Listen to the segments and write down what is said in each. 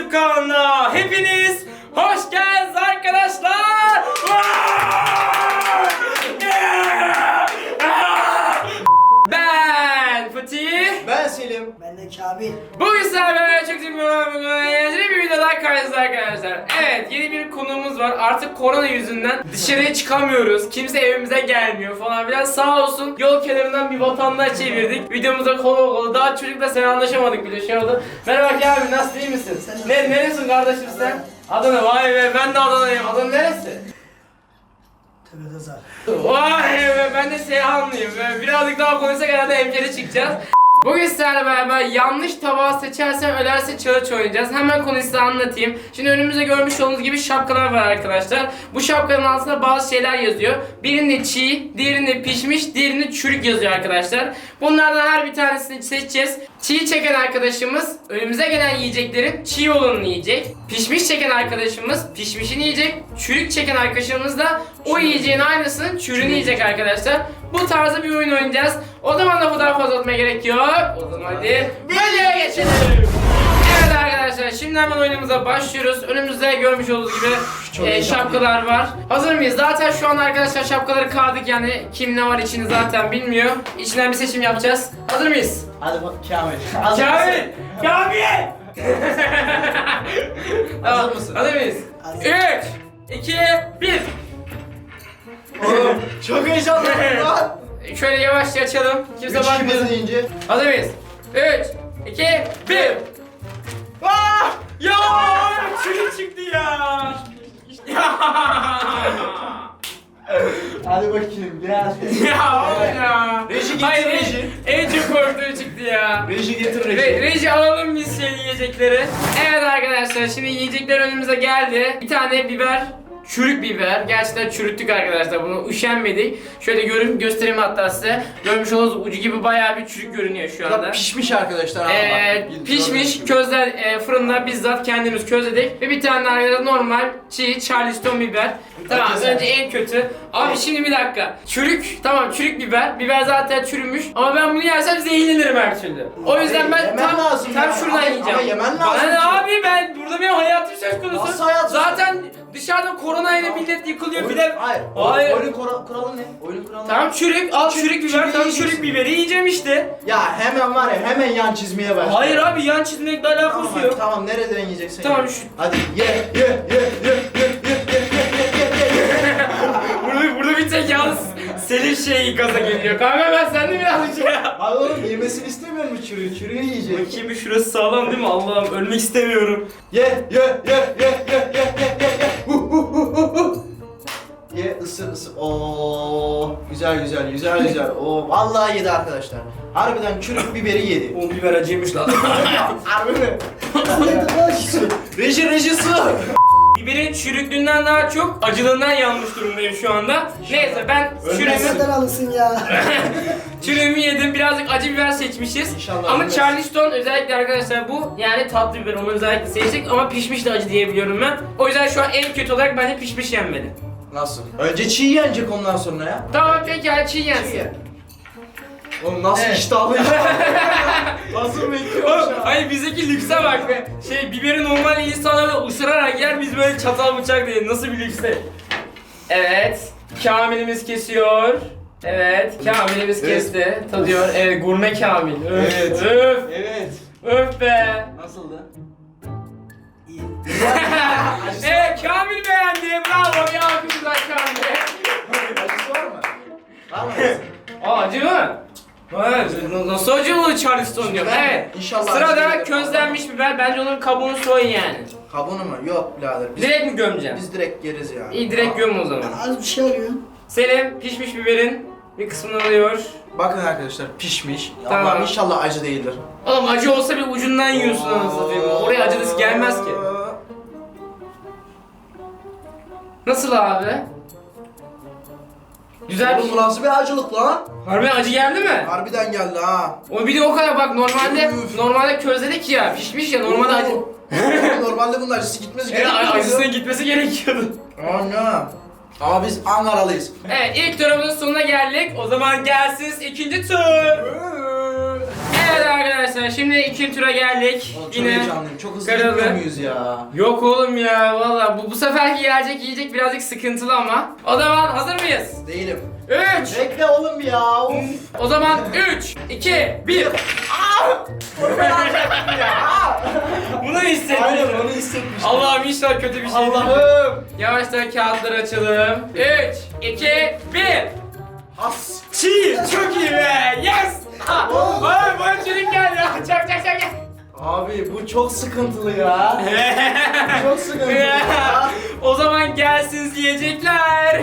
YouTube kanalına hepiniz hoş geldiniz arkadaşlar. Kamil. Bugün sizlerle çok eğlenceli bir videoda karşınızda arkadaşlar. Evet yeni bir konuğumuz var. Artık korona yüzünden dışarıya çıkamıyoruz. Kimse evimize gelmiyor falan filan. Sağ olsun yol kenarından bir vatandaş çevirdik. Videomuza konu kolu. Daha çocukla selamlaşamadık bile şey oldu. Merhaba ki abi nasıl iyi misin? Ne, neresin kardeşim sen? Adana vay be ben de Adana'yım. Adana neresi? Tövbe zar. Vay be ben de Seyhanlıyım. Birazcık daha konuşsak herhalde hemşeri çıkacağız. Bugün sizlerle beraber yanlış tabağı seçersen ölerse challenge oynayacağız. Hemen konuyu size anlatayım. Şimdi önümüzde görmüş olduğunuz gibi şapkalar var arkadaşlar. Bu şapkanın altında bazı şeyler yazıyor. Birinde çiğ, diğerinde pişmiş, diğerinde çürük yazıyor arkadaşlar. Bunlardan her bir tanesini seçeceğiz. Çiğ çeken arkadaşımız önümüze gelen yiyeceklerin çiğ olanını yiyecek. Pişmiş çeken arkadaşımız pişmişini yiyecek. Çürük çeken arkadaşımız da o yiyeceğin aynısının çürüğünü yiyecek arkadaşlar. Bu tarzda bir oyun oynayacağız. O zaman da bu daha fazla uzatmaya gerek yok. O zaman hadi videoya geçelim. Evet arkadaşlar şimdi hemen oyunumuza başlıyoruz. Önümüzde görmüş olduğunuz gibi e, şapkalar var. Hazır mıyız? Zaten şu an arkadaşlar şapkaları kaldık yani kim ne var içinde zaten bilmiyor. İçinden bir seçim yapacağız. Hazır mıyız? Hadi bak Kamil. Kamil! Kamil! Hazır mısın? Hazır mıyız? Hazır. 3, 2, 1. Oğlum çok heyecanlıyım lan. Şöyle yavaşça açalım. Kimse Üç bakmasın. ikimiz deyince. Hazır mıyız? 3, 2, 1. Ah! Ya! Çürük çıktı ya! Ya! Hadi bakayım gel. ya oğlum ya! Reji getir, Hayır, reji. En, en çok korktuğu çıktı ya. Reji getir Re- reji. reji alalım biz şey yiyecekleri. Evet arkadaşlar şimdi yiyecekler önümüze geldi. Bir tane biber, çürük biber. Gerçekten çürüttük arkadaşlar bunu üşenmedik. Şöyle görün göstereyim hatta size. Görmüş olduğunuz ucu gibi bayağı bir çürük görünüyor şu anda. pişmiş arkadaşlar. Ee, bak. pişmiş közler e, fırında bizzat kendimiz közledik ve bir tane arkadaşlar normal çiğ charleston biber. Tamam güzel. önce en kötü. Abi şimdi bir dakika. Çürük tamam çürük biber. Biber zaten çürümüş ama ben bunu yersem zehirlenirim her türlü. O yüzden ben tam, lazım tam ya. şuradan Ama- yiyeceğim. ama yemen lazım ki. abi ben burada benim hayatım söz konusu. Nasıl hayatın Zaten dışarıda koronayla millet yıkılıyor bir de. Hayır. Hayır. Oyunun kura- kuralı ne? Oyunun kuralı ne? Tamam çürük al Çürük- biber tamam çürük biberi yiyeceğim işte. Ya hemen var ya hemen yan çizmeye başla. Hayır abi yan çizmekle alakası Tamam, yok. tamam nereden yiyeceksin? Tamam, ye. şu- Hadi ye ye ye ye ye ye ye ye ye ye ye. Burada, burada bir tek yalnız Selim şey gaza geliyor. Kanka ben sen de birazcık şey yap. Abi oğlum yemesini istemiyor musun çürüğü? Çürüğü yiyecek. Bakayım bir şurası sağlam değil mi? Allah'ım ölmek istemiyorum. Ye ye ye ye ye ye ye hu hu hu hu. Ye ısır ısır. Oo güzel güzel güzel güzel. Oo vallahi yedi arkadaşlar. Harbiden çürük biberi yedi. Oğlum biber acıymış lan. Harbi mi? Reji reji su. Biberin çürüklüğünden daha çok acılığından yanmış durumdayım şu anda. Neyse ben çürüğümü, Nereden alırsın ya? çürüğümü yedim. Birazcık acı biber seçmişiz. İnşallah ama ölmez. Charleston özellikle arkadaşlar bu yani tatlı biber onu özellikle seçtik ama pişmiş de acı diyebiliyorum ben. O yüzden şu an en kötü olarak bence pişmiş yenmedi. Nasıl? Önce çiğ yenecek ondan sonra ya. Tamam peki çiğ yensin. Oğlum nasıl Evet. iştahlı ya. Nasıl bekliyormuş ya. hayır bizdeki lükse bak be. Şey biberi normal insanlar ısırarak yer biz böyle çatal bıçak değil. Nasıl bir lükse? Evet. Kamilimiz kesiyor. Evet, Kamilimiz Evet. kesti. Tadıyor. Evet, gurme Kamil. Öf, Evet. öf, Evet. öf be. Nasıldı? İyi. Evet, Kamil beğendi. Bravo, bir alkışlar Kamil'e. Acısı var mı? Var mı? Aa, acı mı? Evet, nasıl acı olur Charleston diyorum. Evet. İnşallah Sırada közlenmiş biber. Bence onun kabuğunu soyun yani. Kabuğunu mu? Yok birader. Biz, Direkt mi gömeceğim? biz direkt yeriz ya. İyi direkt göm o zaman. Az bir şey alıyorum. Selim pişmiş biberin bir kısmını alıyor. Bakın arkadaşlar pişmiş. Tamam. Allah'ım inşallah acı değildir. Oğlum acı olsa bir ucundan yiyorsun anasını satayım. Oraya acılısı gelmez ki. Nasıl abi? Güzel bir Oğlum bu nasıl bir acılık lan? Harbiden acı geldi mi? Harbiden geldi ha. O bir de o kadar bak normalde Üf. normalde közledik ya pişmiş ya normalde acı. Normalde bunun acısı gitmesi Evet gerekiyor. acısının gitmesi gerekiyordu. Ana. Ama biz Ankaralıyız. Evet ilk turumuzun sonuna geldik. O zaman gelsin ikinci tur. Evet arkadaşlar şimdi ikinci tura geldik. Oğlum, çok Yine heyecanlıyım. Çok hızlı karalı. gitmiyor muyuz ya? Yok oğlum ya valla bu, bu seferki gelecek yiyecek birazcık sıkıntılı ama. O zaman hazır mıyız? Değilim. 3 Bekle oğlum ya. Of. O zaman 3 2 1 Bunu. Aynen onu hissetmiştim. Allah'ım inşallah kötü bir şey değil. Allah'ım. Yavaştan kağıtları açalım. 3 2 1 As. Çiğ çok iyi be. Yes. Ha. Bana Abi bu çok sıkıntılı ya. çok sıkıntılı ya. o zaman gelsin yiyecekler.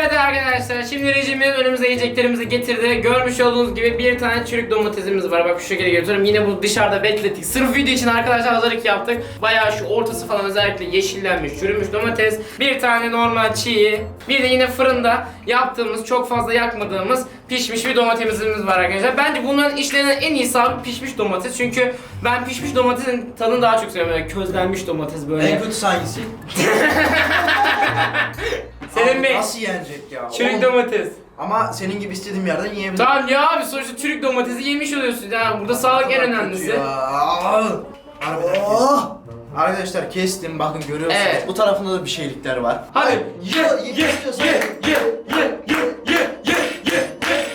Evet arkadaşlar şimdi rejimiz önümüze yiyeceklerimizi getirdi. Görmüş olduğunuz gibi bir tane çürük domatesimiz var. Bak şu şekilde götürüyorum. Yine bu dışarıda beklettik. Sırf video için arkadaşlar hazırlık yaptık. Bayağı şu ortası falan özellikle yeşillenmiş, çürümüş domates. Bir tane normal çiğ. Bir de yine fırında yaptığımız, çok fazla yakmadığımız pişmiş bir domatesimiz var arkadaşlar. Bence bunların işlenen en iyisi abi pişmiş domates. Çünkü ben pişmiş domatesin tadını daha çok seviyorum. Böyle közlenmiş domates böyle. En kötüsü hangisi? Senin Abi Bey. Nasıl yenecek ya? Çürük Oğlum, domates. Ama senin gibi istediğim yerden yiyebilirim. Tamam ya abi sonuçta çürük domatesi yemiş oluyorsun ya. Burada sağlık en önemlisi. ya. Harbiden kestim. Oh! Arkadaşlar kestim bakın görüyorsunuz. Evet. Bu tarafında da bir şeylikler var. Hadi ye, ye, ye, istiyorsan ye. ye ye ye ye ye ye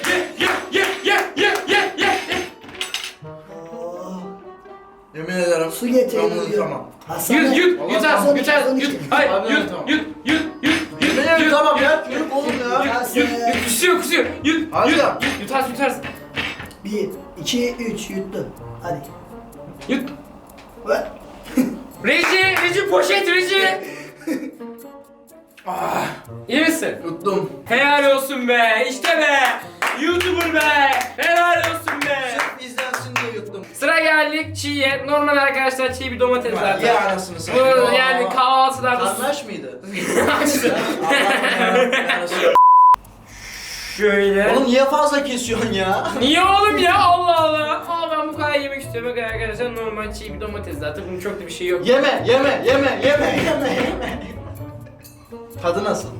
ye ye ye ye ye ye ye Oh! Yemin ederim. Su. Ben bunu yutamam. Hasan. Yut yut yut az yut az yut hayır Abi, yut tamam. yut yut kusuyor kusuyor yut Hadi yut ya. yut yutarsın yutarsın Bir, iki, üç yuttu. Hadi. yut Reji Reji poşet Reji Ah, İyi misin? Yuttum. Helal olsun be işte be YouTuber be helal olsun be Sırf izlensin diye yuttum. Sıra geldik çiğye. Normal arkadaşlar çiğ bir domates Ye zaten. anasını satayım. Bu yani kahvaltılarda Karnaş mıydı? şöyle. Oğlum niye fazla kesiyorsun ya? Niye oğlum ya Allah Allah. Ama ben bu kadar yemek istiyorum Bakın arkadaşlar normal çiğ bir domates zaten bunun çok da bir şey yok. Yeme, yeme, yeme, yeme, yeme, yeme. Tadı nasıl?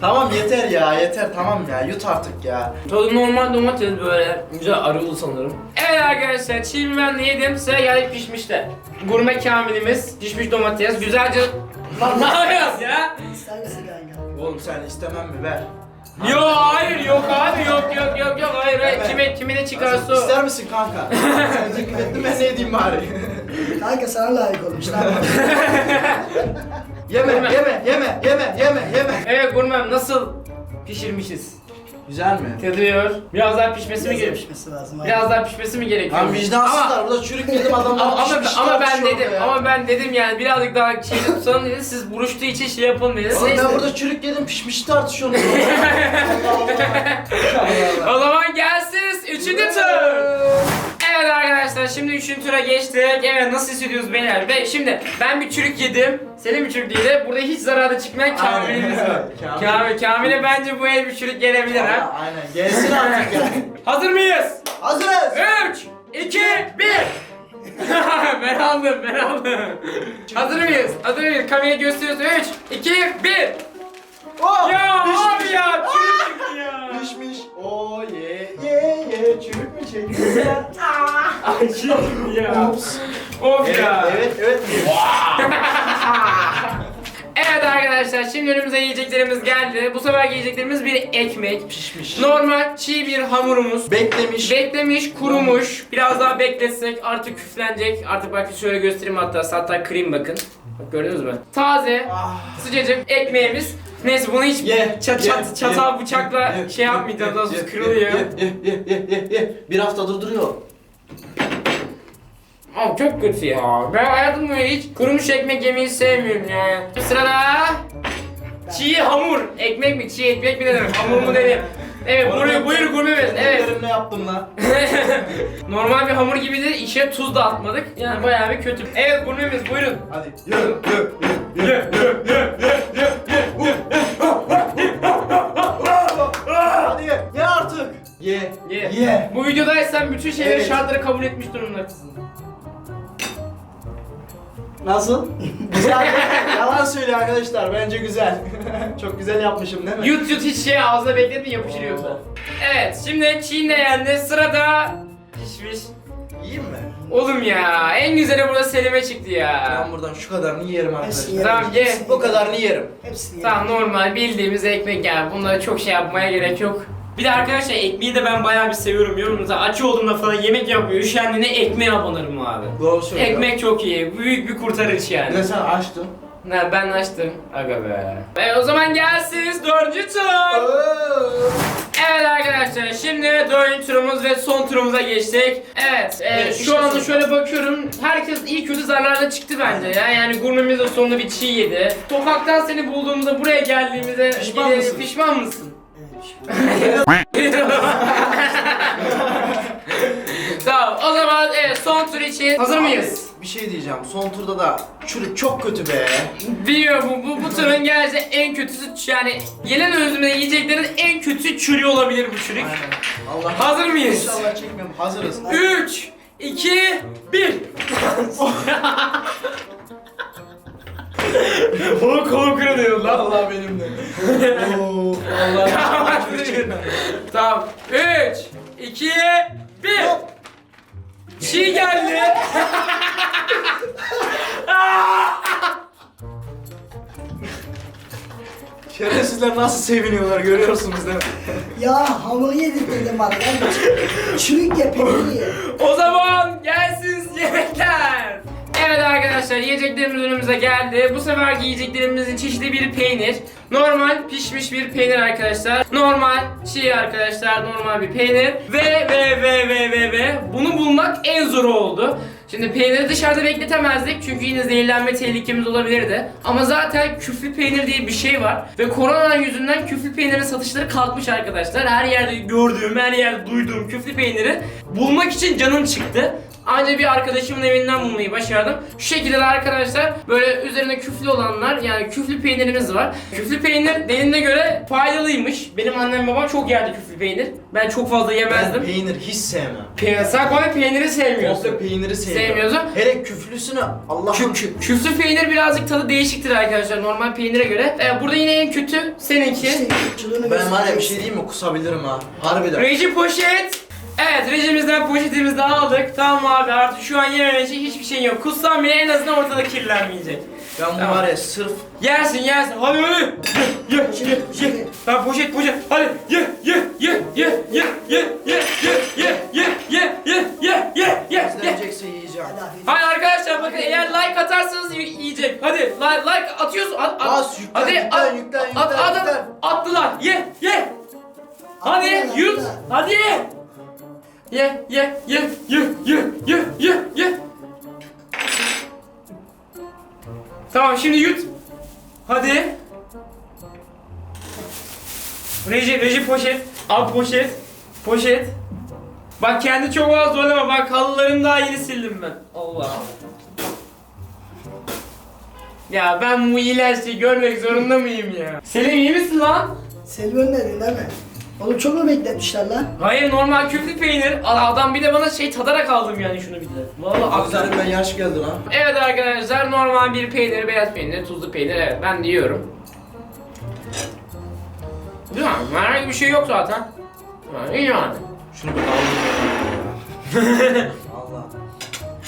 tamam yeter ya, yeter tamam ya. Yut artık ya. Tadı normal domates böyle güzel arılı sanırım. Evet arkadaşlar çiğ biber de yedim. Sıra geldik pişmişte. Gurme kamilimiz pişmiş domates güzelce... Lan ne yapıyorsun ya? İster misin kanka? Oğlum sen istemem mi ver. Yok hayır yok abi yok yok yok yok hayır hayır Evet. kime kime ne çıkarsa o. İster misin kanka? sen teklif ettin ben ne edeyim bari. Kanka sana layık olmuş lan. yeme, Yeme. yeme, yeme, yeme, yeme, yeme. Evet gurmem nasıl pişirmişiz? Güzel mi? Tadıyor. Biraz daha pişmesi mi gerekiyor? pişmesi lazım. hadi. Biraz daha pişmesi mi gerekiyor? Lan vicdansızlar burada çürük yedim adamlar ama, ama, pişmiş ama ben tartışıyor dedim ya. ama ben dedim yani birazcık daha şey tutalım dedi siz buruştuğu için şey yapalım dedi. Oğlum ben burada çürük yedim pişmiş tartışıyorsunuz. Allah Allah. O zaman gelsin üçüncü tur. Evet arkadaşlar şimdi üçüncü tura geçtik. Evet nasıl hissediyoruz beyler? Ve şimdi ben bir çürük yedim. Senin bir çürük yedi. Burada hiç zararı çıkmayan Kamil'imiz var. Kamil. Kamil, Kamil'e bence bu el bir çürük gelebilir ha. Aynen gelsin artık ya. Hazır mıyız? Hazırız. 3, 2, 1. ben aldım, ben aldım. Hazır mıyız? Hazır mıyız? Kamerayı gösteriyoruz. 3, 2, 1. Oh, Ya abi ya, çürük çıktı ya. Pişmiş. Oo ye ye çürük mü çekiyorsun? Ay çürük ya. Ops. Of Evet, ya. evet, evet. Evet arkadaşlar şimdi önümüze yiyeceklerimiz geldi. Bu sefer yiyeceklerimiz bir ekmek. Pişmiş. Normal çiğ bir hamurumuz. Beklemiş. Beklemiş, kurumuş. Biraz daha bekletsek artık küflenecek. Artık belki şöyle göstereyim hatta. Hatta kırayım bakın. Bak gördünüz mü? Taze, Ah. sıcacık ekmeğimiz. Neyse bunu hiç Ye, çat, ye, çat, çatal ye, bıçakla ye, şey ye, yapmayacağız. ye, Nasıl ye, kırılıyor. Ye, ye, ye, ye, ye, ye. Bir haftadır duruyor. Abi çok kötü ya. Ben hayatımda hiç kurumuş ekmek yemeyi sevmiyorum ya. Sırada çiğ hamur. Ekmek mi? Çiğ ekmek mi dedim? Hamur mu dedim? Evet buyur buyur gurmemiz. Evet. Ne yaptım lan? Normal bir hamur gibi de içine tuz da atmadık. Yani bayağı bir kötü. Evet gurmemiz buyurun. Hadi. Ye, ye, ye, ye, ye, ye, ye, Ye. ye. Bu videodaysan bütün şeyleri Evet. şartları kabul etmiş durumdasın. Nasıl? Güzel. Yalan söylüyor arkadaşlar. Bence güzel. Çok güzel yapmışım değil mi? Yut yut hiç şey ağzına bekletme yapışır yoksa. Evet şimdi Çin de yendi. Sırada pişmiş. İyiyim mi? Oğlum ya en güzeli burada Selim'e çıktı ya. Ben buradan şu kadarını yerim arkadaşlar. Tamam ye. Bu kadarını yerim. Hepsini Tamam normal bildiğimiz ekmek yani. Bunlara çok şey yapmaya gerek yok. Bir de arkadaşlar ekmeği de ben bayağı bir seviyorum yorumunuza. Aç olduğumda falan yemek yapmıyor. Üşendiğinde ekmeğe abanırım abi. Doğru söylüyor. Ekmek çok iyi. Büyük bir kurtarış Bir yani. de sen açtın. Ne ben açtım. Aga be. E, o zaman gelsin dördüncü tur. Evet arkadaşlar şimdi dördüncü turumuz ve son turumuza geçtik. Evet, e, Evet, bir şu şey anda şöyle bakıyorum. Herkes iyi kötü zararda çıktı bence ya. Yani gurmemiz de sonunda bir çiğ yedi. Sokaktan seni bulduğumuzda buraya geldiğimizde Pişman mısın? Pişman mısın? Tamam o zaman evet son tur için hazır mıyız? Bir şey diyeceğim. Son turda da çürük çok kötü be. Biliyorum bu, bu, bu turun gerçekten en kötüsü yani gelen özümde yiyeceklerin en kötü çürüğü olabilir bu çürük. Aynen. Allah. Hazır mıyız? İnşallah çekmiyorum. Hazırız. 3, 2, 1 Oğlum kolum kırılıyor lan. Allah benim de. Oo, Allah. tamam. 3, 2, 1 Çiğ geldi. Şerefsizler nasıl seviniyorlar görüyorsunuz değil mi? Ya hamur yedirttirdim bana. Ben çürük ye, peynir ye. O zaman gelsin yemekler. Evet arkadaşlar yiyeceklerimiz önümüze geldi. Bu seferki yiyeceklerimizin çeşitli bir peynir. Normal pişmiş bir peynir arkadaşlar. Normal çiğ arkadaşlar normal bir peynir. Ve ve ve ve ve ve bunu bulmak en zoru oldu. Şimdi peyniri dışarıda bekletemezdik çünkü yine zehirlenme tehlikemiz olabilirdi. Ama zaten küflü peynir diye bir şey var. Ve korona yüzünden küflü peynirin satışları kalkmış arkadaşlar. Her yerde gördüğüm, her yerde duyduğum küflü peyniri bulmak için canım çıktı. Ancak bir arkadaşımın evinden bulmayı başardım. Şu şekilde de arkadaşlar böyle üzerine küflü olanlar yani küflü peynirimiz var. Küflü peynir denine göre faydalıymış. Benim annem babam çok yerdi küflü peynir. Ben çok fazla Ben yemezdim. peynir hiç sevmem. Pe sen komple peyniri sevmiyorsun. Komple peyniri sevmiyorum. Sevmiyorsun. Hele küflüsünü Allah'ım. Kü- kü- küflü peynir birazcık tadı değişiktir arkadaşlar normal peynire göre. Ee, burada yine en kötü seninki. Ben var ya bir şey diyeyim mi kusabilirim ha. Harbiden. Reji poşet. Evet rejimizden poşetimizi aldık. Tamam abi artık şu an yememek için hiçbir şey yok. Kussam bile en azından ortada kirlenmeyecek. Ben bu Tamam. var ya sırf Yersin yersin. Hadi hadi. Ye ye ye. poşet. Ben poşet poşet. Hadi ye ye ye ye ye ye ye ye ye ye ye ye ye ye ye. izlenecekse yiyeceğim. Hayır arkadaşlar bakın eğer like atarsanız y- yiyecek. Hadi like, like atıyorsun. At, at. Bas, yüklen, Hadi yüklen, at, yüklen, at, yüklen, at, yüklen. Attılar. Ye ye. Hadi Attılar, yut. attılar. Hadi ye. Ye ye ye ye ye ye ye. Tamam şimdi yut. Hadi. Reji, reji poşet. Al poşet. Poşet. Bak kendi çok az zorlama. Bak halılarımı daha yeni sildim ben. Allah. Ya ben bu iğrençliği görmek zorunda mıyım ya? Selim iyi misin lan? Selvi ölmedin değil mi? Oğlum çok mu bekletmişler lan? Hayır normal küflü peynir. Adam bir de bana şey tadarak aldım yani şunu bir de. Vallahi aklım. Aklımdan yaş geldi lan. Evet arkadaşlar normal bir peynir, beyaz peynir, tuzlu peynir evet ben de yiyorum. Güzel, herhangi bir şey yok zaten. Yani iyi yani. Şunu bir alayım.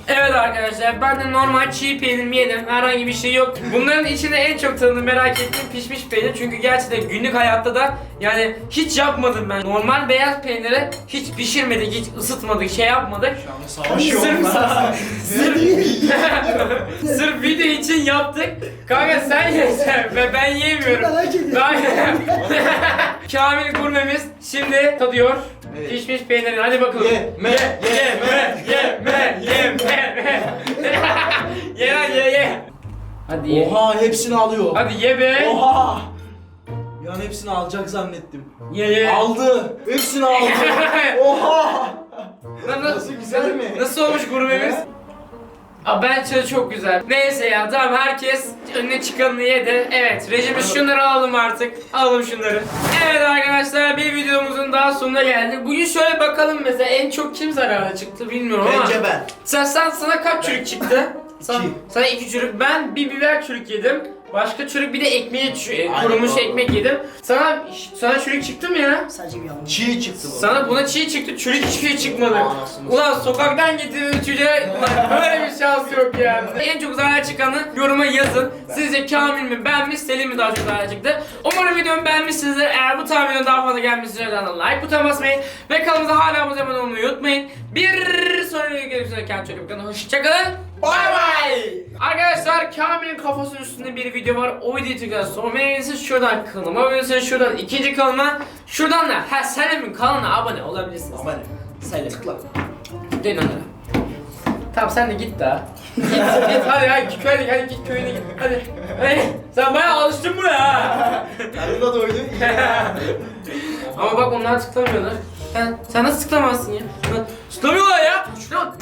Evet arkadaşlar ben de normal çiğ peynirimi yedim. Herhangi bir şey yok. Bunların içinde en çok tadını merak ettiğim pişmiş peynir. Çünkü gerçekten günlük hayatta da yani hiç yapmadım ben. Normal beyaz peyniri hiç pişirmedik, hiç ısıtmadık, şey yapmadık. Şu anda savaşıyor Sırf, onlar. sırf, sırf video için yaptık. Kanka sen yesen ve ben yemiyorum. Merak ediyorum. Ben... Kamil gurmemiz şimdi tadıyor. Evet. Pişmiş peynirini hadi bakalım. Ye, me, ye, ye, me, ye, me, ye, me, me. ye lan ye, ye. Hadi ye. Oha hepsini alıyor. Hadi ye be. Oha. Bir an hepsini alacak zannettim. Ye ye. Aldı. Hepsini aldı. Oha. Lan Nasıl güzel mi? Nasıl olmuş gurmemiz? Aa, bence çok güzel. Neyse ya tamam herkes önüne çıkanını yedi. Evet rejimiz şunları alalım artık. Alalım şunları. Evet arkadaşlar bir videomuzun daha sonuna geldik. Bugün şöyle bakalım mesela en çok kim zararlı çıktı bilmiyorum ama. Bence ben. Sen, sen sana kaç çürük çıktı? Sana, İki. sana iki çürük. Ben bir biber çürük yedim. Başka çürük bir de ekmeği çü- e, Aynen, kurumuş doğru. ekmek yedim. Sana sana çürük çıktı mı ya? Sadece bir yanlış. Çiğ çıktı bu. Sana buna çiğ çıktı, çürük hiçbir şey çıkmadı. Anasını Ulan sokaktan getirdiğin çocuğa ulan böyle bir şans yok yani. En çok zarar çıkanı yoruma yazın. Sizce Kamil mi, ben mi, Selim mi daha çok zarar çıktı? Umarım videomu beğenmişsinizdir. Eğer bu tarz videonun daha fazla gelmesi için like butonuna basmayı ve kanalımıza hala abone olmayı unutmayın. Bir sonraki videoda görüşmek üzere. Kendinize çok iyi bakın. Hoşçakalın. Bay bay. Arkadaşlar Kamil'in kafasının üstünde bir video var. O videoyu tıklayın. Sonra beğenirseniz şuradan kanalıma abone şuradan ikinci kanalıma şuradan da ha Selim'in kanalına abone olabilirsiniz. Aman. Selim. Tıkla. Tıklayın onlara. Tamam sen de git daha. git git hadi hadi köyüne hadi git köyüne git hadi. Hadi. Sen bayağı alıştın buraya ha. Karnı da doydu. Ama bak onlar tıklamıyorlar. Sen, sen nasıl tıklamazsın ya? Tıklamıyorlar ya. Şuna